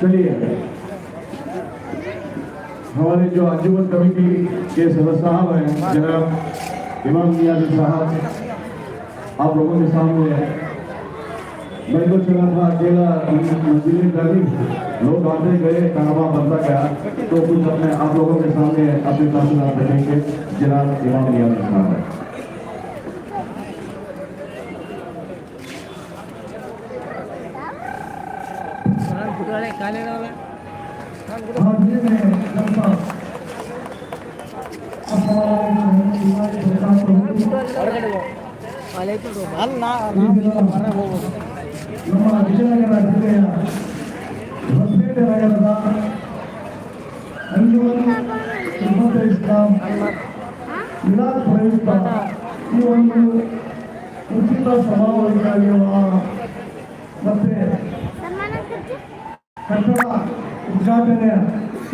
चलिए। हमारे जो अंजुमन कमेटी के सदस्य साहब हैं, जनाब इमाम नियाज साहब, आप लोगों के सामने मैं तो चला था अकेला मंजिलें डाली लोग आते गए कहवा बनता गया तो कुछ अपने आप लोगों के सामने अपने तासीलात रखेंगे जनाब इमाम नियाज साहब। ನಮ್ಮ ವಿಜಯನಗರ ಜಿಲ್ಲೆಯ ಹೊಸಪೇಟೆ ನಗರದ ಅಂಜುಮನ್ ಸುನ್ನತ ಇಸ್ಲಾಂ ಮಿಲಾದ್ ಪ್ರಯುಕ್ತ ಈ ಒಂದು ಉಚಿತ ಸಮಾವೇಶವಾಗಿರುವ ಮತ್ತೆ ಕಟ್ಟಡ ಉದ್ಘಾಟನೆ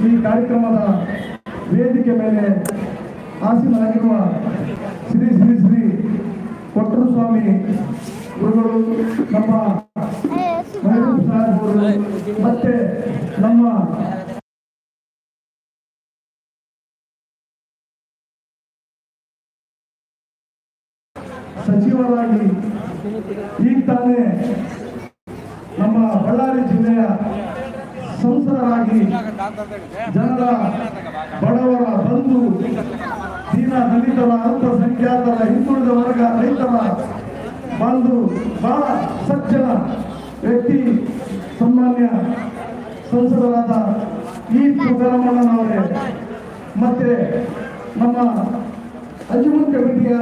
ಈ ಕಾರ್ಯಕ್ರಮದ ವೇದಿಕೆ ಮೇಲೆ ಆಸೀನರಾಗಿರುವ ಶ್ರೀ ಶ್ರೀ ಶ್ರೀ ಕೊಟ್ಟರು ಸ್ವಾಮಿ ಗುರುಗಳು, ನಮ್ಮ ಮತ್ತೆ ನಮ್ಮ ಸಚಿವರಾಗಿ ಈಗ ನಮ್ಮ ಬಳ್ಳಾರಿ ಜಿಲ್ಲೆಯ ಸಂಸದರಾಗಿ ಜನರ ಬಡವರ ಬಂಧು, ದೀನ ದಲಿತರ, ಅಲ್ಪಸಂಖ್ಯಾತರ ಹಿಂದುಳಿದ ವರ್ಗ ರೈತರ ಬಂಧು, ಬಹಳ ಸಜ್ಜನ ವ್ಯಕ್ತಿ, ಸನ್ಮಾನ್ಯ ಸಂಸದರಾದ ಈ ಅವರೇ ಮತ್ತೆ ನಮ್ಮ ಅಂಜುಮನ್ ಕಮಿಟಿಯ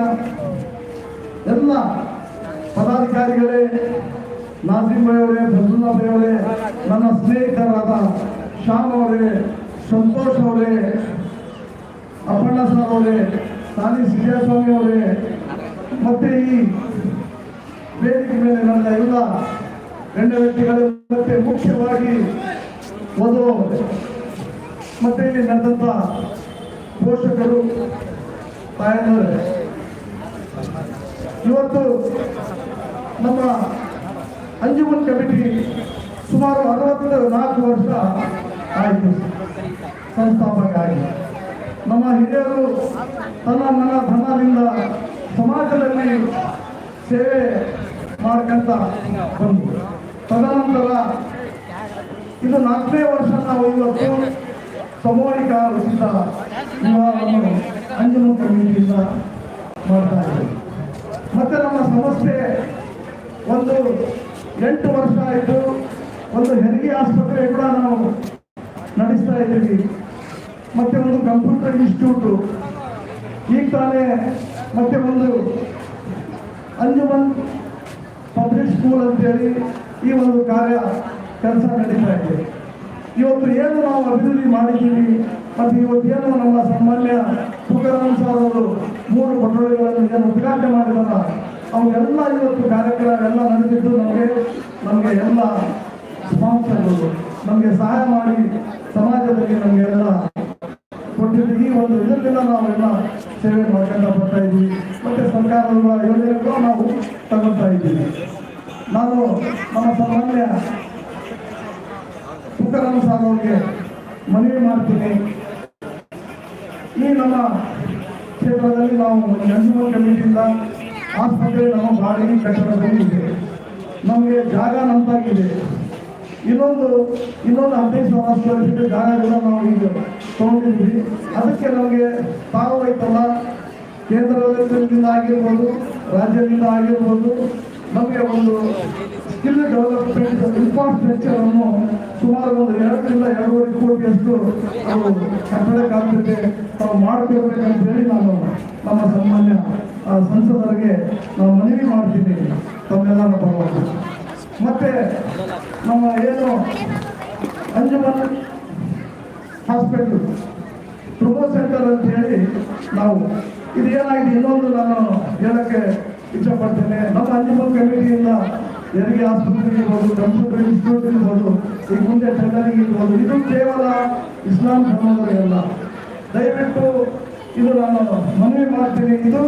ಎಲ್ಲ ಪದಾಧಿಕಾರಿಗಳೇ ನಾಸಿಂಬಯವರೇ ಭಾಯ್ ಅವರೇ ಫಜಲುಲ್ಲಾ ಭಾಯ್ ಅವರೇ ನನ್ನ ಸ್ನೇಹಿತರಾದ ಶ್ಯಾಮ್ ಅವರೇ ಸಂತೋಷ್ ಅವರೇ ಅಪ್ಪಣ್ಣ ಸರ್ ಅವರೇ ತಾನಿ ಸಿದ್ದಸ್ವಾಮಿ ಅವರೇ, ಮತ್ತೆ ಈ ವೇದಿಕೆ ಮೇಲೆ ನಡೆದ ಎಲ್ಲ ಗಣ್ಯ ವ್ಯಕ್ತಿಗಳು ಮತ್ತೆ ಮುಖ್ಯವಾಗಿ ಒಂದು ಮತ್ತೆ ಇಲ್ಲಿ ನಡೆದಂತ ಪೋಷಕರು, ತಾಯಂದರೆ. ಇವತ್ತು ನಮ್ಮ ಅಂಜುಮನ್ ಕಮಿಟಿ ಸುಮಾರು ಅರವತ್ತ ನಾಲ್ಕು ವರ್ಷ ಆಯಿತು ಸಂಸ್ಥಾಪಕ ನಮ್ಮ ಹಿರಿಯರು ತನ್ನ ಮನ ಧರ್ಮದಿಂದ ಸಮಾಜದಲ್ಲಿ ಸೇವೆ ಮಾಡ್ಕೊಂತ ಬಂದು ತದನಂತರ ಇದು ನಾಲ್ಕನೇ ವರ್ಷ ನಾವು ಇವತ್ತು ಸಾಮೂಹಿಕ ಉಚಿತ ವಿವಾಹವನ್ನು ಅಂಜನ ಕಮಿಟಿಯಿಂದ ಮಾಡ್ತಾ ಇದ್ದೀವಿ. ಮತ್ತೆ ನಮ್ಮ ಸಂಸ್ಥೆ ಒಂದು ಎಂಟು ವರ್ಷ ಆಯಿತು. ಒಂದು ಹೆರಿಗೆ ಆಸ್ಪತ್ರೆ ಕೂಡ ನಡೆಸ್ತಾ ಇದ್ದೀವಿ. ಮತ್ತೆ ಒಂದು ಕಂಪ್ಯೂಟರ್ ಇನ್ಸ್ಟಿಟ್ಯೂಟು ಈಗ ತಾನೇ ಮತ್ತೆ ಒಂದು ಅಂಜುಮನ್ ಪಬ್ಲಿಕ್ ಸ್ಕೂಲ್ ಅಂತೇಳಿ ಈ ಒಂದು ಕಾರ್ಯ ಕೆಲಸ ನಡೀತಾ ಇದೆ. ಇವತ್ತು ಏನು ನಾವು ಅಭಿವೃದ್ಧಿ ಮಾಡಿದ್ದೀವಿ ಮತ್ತು ಇವತ್ತೇನು ನಮ್ಮ ಸಾಮಾನ್ಯ ತುಕಾರಾಮ್ ಸರ್ ಅವರು ಮೂರು ಕೊಠಡಿಗಳನ್ನು ಏನು ಉದ್ಘಾಟನೆ ಮಾಡಿದಾರ, ಅವೆಲ್ಲ ಇವತ್ತು ಕಾರ್ಯಕ್ರಮ ಎಲ್ಲ ನಡೆದಿದ್ದು ನಮಗೆ ನಮಗೆ ಎಲ್ಲ ಸ್ಪಾನ್ಸರ್ಗಳು ನಮಗೆ ಸಹಾಯ ಮಾಡಿ ಸಮಾಜದಲ್ಲಿ ನಮಗೆ ಎಲ್ಲ ಕೊಟ್ಟಿದ್ದು ಈ ಒಂದು ಇದರಿಂದ ನಾವೆಲ್ಲ ಸೇವೆ ಮಾಡ್ಕೊಂತ ಬರ್ತಾ ಇದ್ದೀವಿ. ಮತ್ತೆ ಸರ್ಕಾರದ ಯೋಜನೆಗಳು ನಾವು ತಗೊಳ್ತಾ ಇದ್ದೀವಿ. ನಾನು ನಮ್ಮ ಸಾಮಾನ್ಯ ತುಕಾರಾಮ್ ಸಾರ್ ಅವ್ರಿಗೆ ಮನವಿ ಮಾಡ್ತೀನಿ. ಈ ನಮ್ಮ ಕ್ಷೇತ್ರದಲ್ಲಿ ನಾವು ಎಂಜಿಒ ಕಮಿಟಿಯಿಂದ ಆಸ್ಪತ್ರೆ ನಮ್ಮ ಬಾಡಿಗೆ ಕಟ್ಟಡದಲ್ಲಿ ಇದೆ ನಮಗೆ ಜಾಗ ನಂತಾಗಿದೆ. ಇನ್ನೊಂದು ಇನ್ನೊಂದು ಹದಿನೈದು ಸಾವಿರ ಸ್ಕ್ವೇರ್ ಫೀಟ್ ಜಾಗ ಕೂಡ ನಾವು ಈಗ ತಗೊಂಡಿದ್ವಿ ಅದಕ್ಕೆ ನಮಗೆ ತಾವು ಐತಲ್ಲ ಕೇಂದ್ರದಿಂದ ಆಗಿರ್ಬೋದು, ರಾಜ್ಯದಿಂದ ಆಗಿರ್ಬೋದು, ನಮಗೆ ಒಂದು ಸ್ಕಿಲ್ ಡೆವಲಪ್ಮೆಂಟ್ ಇನ್ಫ್ರಾಸ್ಟ್ರಕ್ಚರ್ ಅನ್ನು ಸುಮಾರು ಒಂದು ಎರಡರಿಂದ ಎರಡೂವರೆ ಕೋಟಿಯಷ್ಟು ನಾವು ತಾವು ಮಾಡಿಕೊಡ್ಬೇಕಂತ ಹೇಳಿ ನಾನು ನಮ್ಮ ಸಾಮಾನ್ಯ ಸಂಸದರಿಗೆ ನಾವು ಮನವಿ ಮಾಡ್ತಿದ್ದೀನಿ. ತಮ್ಮೆಲ್ಲರ ಪರವಾಗಿ. ಮತ್ತೆ ನಮ್ಮ ಏನು ಅಂಜುಮನ್ ಹಾಸ್ಪಿಟಲ್ ಟ್ರುಮೋ ಸೆಂಟರ್ ಅಂತ ಹೇಳಿ ನಾವು ಇದು ಏನಾಗಿದೆ ಇನ್ನೊಂದು ನಾನು ಹೇಳಕ್ಕೆ ಇಷ್ಟಪಡ್ತೇನೆ. ನಮ್ಮ ಅಂಜುಮನ್ ಕಮಿಟಿಯಿಂದ ಹೆರಿಗೆ ಆಸ್ಪತ್ರೆಗೆ ಇರ್ಬೋದು ಕಂಪ್ಯೂಟರ್ ಇನ್ಸ್ಟಿಟ್ಯೂಟ್ ಇರ್ಬೋದು ಈಗ ಮುಂದೆ ಟೆಂಡರಿಂಗ್ ಇರ್ಬೋದು, ಇದು ಕೇವಲ ಇಸ್ಲಾಂ ಧರ್ಮದವರಿಗೆಲ್ಲ ದಯವಿಟ್ಟು ಇದು ನಾನು ಮನವಿ ಮಾಡ್ತೀನಿ. ಇದು